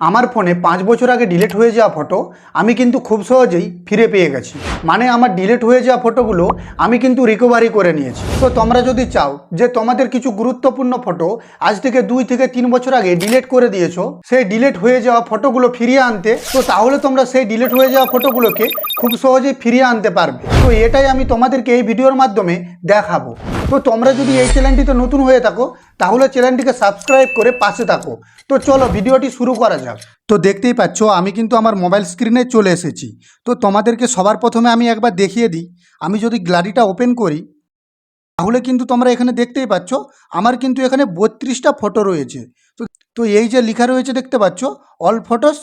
আমার ফোনে পাঁচ বছর আগে ডিলিট হয়ে যাওয়া ফটো আমি কিন্তু খুব সহজেই ফিরে পেয়ে গেছি। মানে আমার ডিলিট হয়ে যাওয়া ফটোগুলো আমি কিন্তু রিকভারি করে নিয়েছি। তো তোমরা যদি চাও যে তোমাদের কিছু গুরুত্বপূর্ণ ফটো আজ থেকে দুই থেকে তিন বছর আগে ডিলিট করে দিয়েছ, সেই ডিলেট হয়ে যাওয়া ফটোগুলো ফিরিয়ে আনতে, তো তাহলে তোমরা সেই ডিলিট হয়ে যাওয়া ফটোগুলোকে খুব সহজেই ফিরিয়ে আনতে পারবে। তো এটাই আমি তোমাদেরকে এই ভিডিওর মাধ্যমে দেখাবো। তো তোমরা যদি এই চ্যানেলটিতে নতুন হয়ে থাকো, তাহলে চ্যানেলটিকে সাবস্ক্রাইব করে পাশে থাকো। তো চলো ভিডিওটি শুরু করা যাক। তো দেখতেই পাচ্ছ, আমি কিন্তু আমার মোবাইল স্ক্রিনে চলে এসেছি। তো তোমাদেরকে সবার প্রথমে আমি একবার দেখিয়ে দিই। আমি যদি গ্যালারিটা ওপেন করি, তাহলে কিন্তু তোমরা এখানে দেখতেই পাচ্ছ, আমার কিন্তু এখানে বত্রিশটা ফটো রয়েছে। তো তো এই যে লেখা রয়েছে দেখতে পাচ্ছ অল ফটোস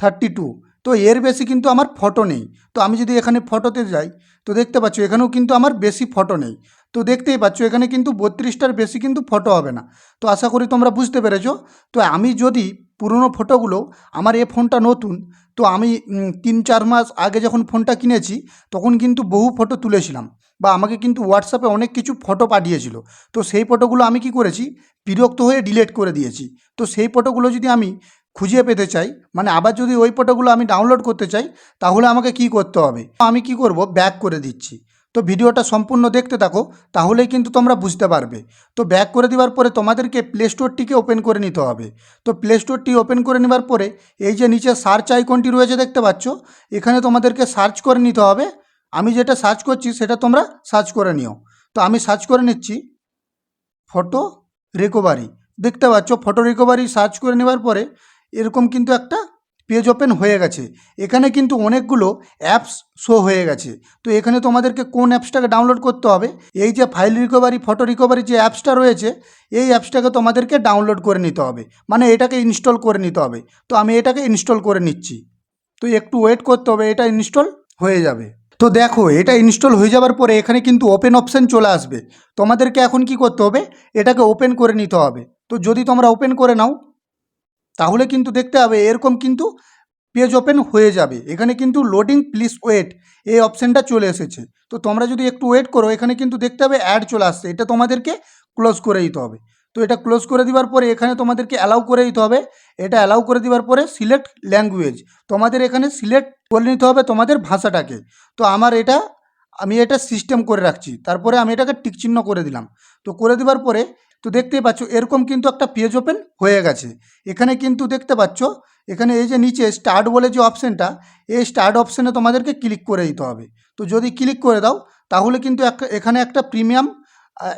থার্টি টু তো এর বেশি কিন্তু আমার ফটো নেই। তো আমি যদি এখানে ফটোতে যাই, তো দেখতে পাচ্ছ এখানেও কিন্তু আমার বেশি ফটো নেই। তো দেখতেই পাচ্ছ এখানে কিন্তু বত্রিশটার বেশি কিন্তু ফটো হবে না। তো আশা করি তোমরা বুঝতে পেরেছ। তো আমি যদি পুরনো ফটোগুলো আমার এ ফোনটা নতুন, তো আমি তিন চার মাস আগে যখন ফোনটা কিনেছি, তখন কিন্তু বহু ফটো তুলেছিলাম বা আমাকে কিন্তু হোয়াটসঅ্যাপে অনেক কিছু ফটো পাঠিয়েছিল। তো সেই ফটোগুলো আমি কি করেছি, বিরক্ত হয়ে ডিলিট করে দিয়েছি। তো সেই ফটোগুলো যদি আমি খুঁজে পেতে চাই। মানে আবার যদি ওই ফটোগুলো আমি ডাউনলোড করতে চাই, তাহলে আমাকে কি করতে হবে? আমি কি করব? ব্যাক করে দিচ্ছি। তো ভিডিওটা সম্পূর্ণ দেখতে থাকো, তাহলেই কিন্তু তোমরা বুঝতে পারবে। তো ব্যাক করে দেওয়ার পরে তোমাদেরকে প্লে স্টোরটিকে ওপেন করে নিতে হবে। তো প্লে স্টোরটি ওপেন করে নেওয়ার পরে, এই যে নিচে সার্চ আইকনটি রয়েছে দেখতে পাচ্ছ, এখানে তোমাদেরকে সার্চ করে নিতে হবে। আমি যেটা সার্চ করছি, সেটা তোমরা সার্চ করে নিও। তো আমি সার্চ করে নিচ্ছি ফটো রিকভারি দেখতে পাচ্ছ ফটো রিকভারি সার্চ করে নেওয়ার পরে এরকম কিন্তু একটা পেজ ওপেন হয়ে গেছে। এখানে কিন্তু অনেকগুলো অ্যাপস শো হয়ে গেছে। তো এখানে তোমাদেরকে কোন অ্যাপসটাকে ডাউনলোড করতে হবে? এই যে ফাইল রিকভারি ফটো রিকভারি যে অ্যাপসটা রয়েছে, এই অ্যাপসটাকে তোমাদেরকে ডাউনলোড করে নিতে হবে। মানে এটাকে ইনস্টল করে নিতে হবে। তো আমি এটাকে ইনস্টল করে নিচ্ছি। তো একটু ওয়েট করতে হবে, এটা ইনস্টল হয়ে যাবে। তো দেখো, এটা ইনস্টল হয়ে যাওয়ার পরে এখানে কিন্তু ওপেন অপশান চলে আসবে। তোমাদেরকে এখন কি করতে হবে? এটাকে ওপেন করে নিতে হবে। তো যদি তোমরা ওপেন করে নাও তাহলে কিন্তু দেখতে হবে, এরকম কিন্তু পেজ ওপেন হয়ে যাবে। এখানে কিন্তু লোডিং প্লিজ ওয়েট এই অপশানটা চলে এসেছে। তো তোমরা যদি একটু ওয়েট করো, এখানে কিন্তু দেখতে হবে অ্যাড চলে আসছে। এটা তোমাদেরকে ক্লোজ করে দিতে হবে। তো এটা ক্লোজ করে দেওয়ার পরে এখানে তোমাদেরকে অ্যালাউ করে দিতে হবে। এটা অ্যালাউ করে দেওয়ার পরে সিলেক্ট ল্যাঙ্গুয়েজ তোমাদের এখানে সিলেক্ট করে নিতে হবে তোমাদের ভাষাটাকে। তো আমার এটা আমি এটা সিস্টেম করে রাখছি। তারপরে আমি এটাকে টিকচিহ্ন করে দিলাম। তো করে দেওয়ার পরে তো দেখতেই পাচ্ছ, এরকম কিন্তু একটা পেজ ওপেন হয়ে গেছে। এখানে কিন্তু দেখতে পাচ্ছ, এখানে এই যে নিচে স্টার্ট বলে যে অপশানটা এই স্টার্ট অপশানে তোমাদেরকে ক্লিক করে দিতে হবে। তো যদি ক্লিক করে দাও, তাহলে কিন্তু এখানে একটা প্রিমিয়াম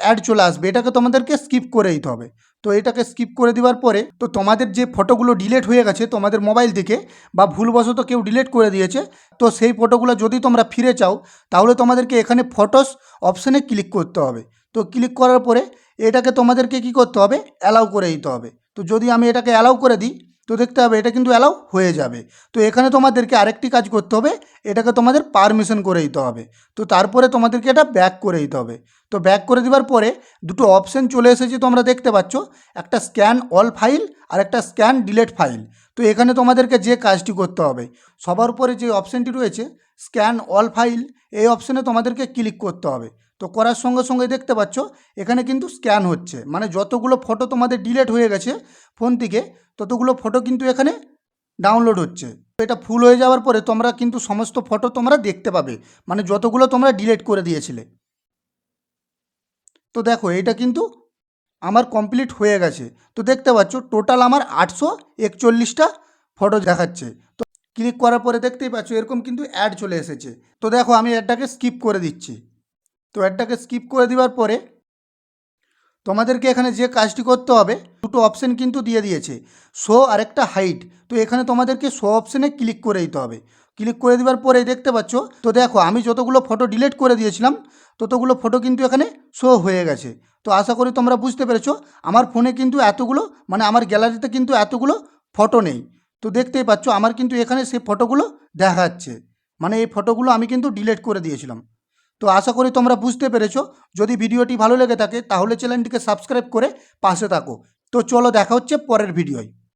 অ্যাড চলে আসবে। এটাকে তোমাদেরকে স্কিপ করে দিতে হবে। তো এটাকে স্কিপ করে দেওয়ার পরে তো তোমাদের যে ফটোগুলো ডিলেট হয়ে গেছে তোমাদের মোবাইল থেকে বা ভুলবশত কেউ ডিলেট করে দিয়েছে, তো সেই ফটোগুলো যদি তোমরা ফিরে চাও, তাহলে তোমাদেরকে এখানে ফটোস অপশানে ক্লিক করতে হবে। তো ক্লিক করার পরে এটাকে তোমাদেরকে কি করতে হবে? অ্যালাউ করে দিতে হবে। তো যদি আমি এটাকে অ্যালাউ করে দিই তো দেখতে হবে, এটা কিন্তু অ্যালাউ হয়ে যাবে। তো এখানে তোমাদেরকে আরেকটি কাজ করতে হবে, এটাকে তোমাদের পারমিশন করে দিতে হবে। তো তারপরে তোমাদেরকে এটা ব্যাক করে দিতে হবে। তো ব্যাক করে দেওয়ার পরে দুটো অপশান চলে এসেছে তোমরা দেখতে পাচ্ছ, একটা স্ক্যান অল ফাইল আর একটা স্ক্যান ডিলেট ফাইল তো এখানে তোমাদেরকে যে কাজটি করতে হবে, সবার উপরে যে অপশানটি রয়েছে স্ক্যান অল ফাইল এই অপশানে তোমাদেরকে ক্লিক করতে হবে। তো করার সঙ্গে সঙ্গে দেখতে পাচ্ছ, এখানে কিন্তু স্ক্যান হচ্ছে। মানে যতগুলো ফটো তোমাদের ডিলেট হয়ে গেছে ফোন থেকে, ততগুলো ফটো কিন্তু এখানে ডাউনলোড হচ্ছে। এটা ফুল হয়ে যাওয়ার পরে তোমরা কিন্তু সমস্ত ফটো তোমরা দেখতে পাবে। মানে যতগুলো তোমরা ডিলেট করে দিয়েছিলে। তো দেখো, এটা কিন্তু আমার কমপ্লিট হয়ে গেছে। তো দেখতে পাচ্ছ টোটাল আমার আটশো একচল্লিশটা ফটো দেখাচ্ছে। তো ক্লিক করার পরে দেখতেই পাচ্ছ, এরকম কিন্তু অ্যাড চলে এসেছে। তো দেখো, আমি অ্যাডটাকে স্কিপ করে দিচ্ছি। তো অ্যাডটাকে স্কিপ করে দেওয়ার পরে তোমাদেরকে এখানে যে কাজটি করতে হবে, দুটো অপশান কিন্তু দিয়ে দিয়েছে। শো আর একটা হাইট। তো এখানে তোমাদেরকে শো অপশানে ক্লিক করে দিতে হবে। ক্লিক করে দেওয়ার পরে দেখতে পাচ্ছ, তো দেখো আমি যতগুলো ফটো ডিলিট করে দিয়েছিলাম, ততগুলো ফটো কিন্তু এখানে শো হয়ে গেছে। তো আশা করি তোমরা বুঝতে পেরেছ, আমার ফোনে কিন্তু এতগুলো মানে আমার গ্যালারিতে কিন্তু এতগুলো ফটো নেই। তো দেখতেই পাচ্ছ, আমার কিন্তু এখানে সেই ফটোগুলো দেখাচ্ছে। মানে এই ফটোগুলো আমি কিন্তু ডিলিট করে দিয়েছিলাম। তো আশা করি তোমরা বুঝতে পেরেছ। যদি ভিডিওটি ভালো লেগে থাকে, তাহলে চ্যানেলটিকে সাবস্ক্রাইব করে পাশে থাকো। তো চলো দেখা হচ্ছে পরের ভিডিওয়।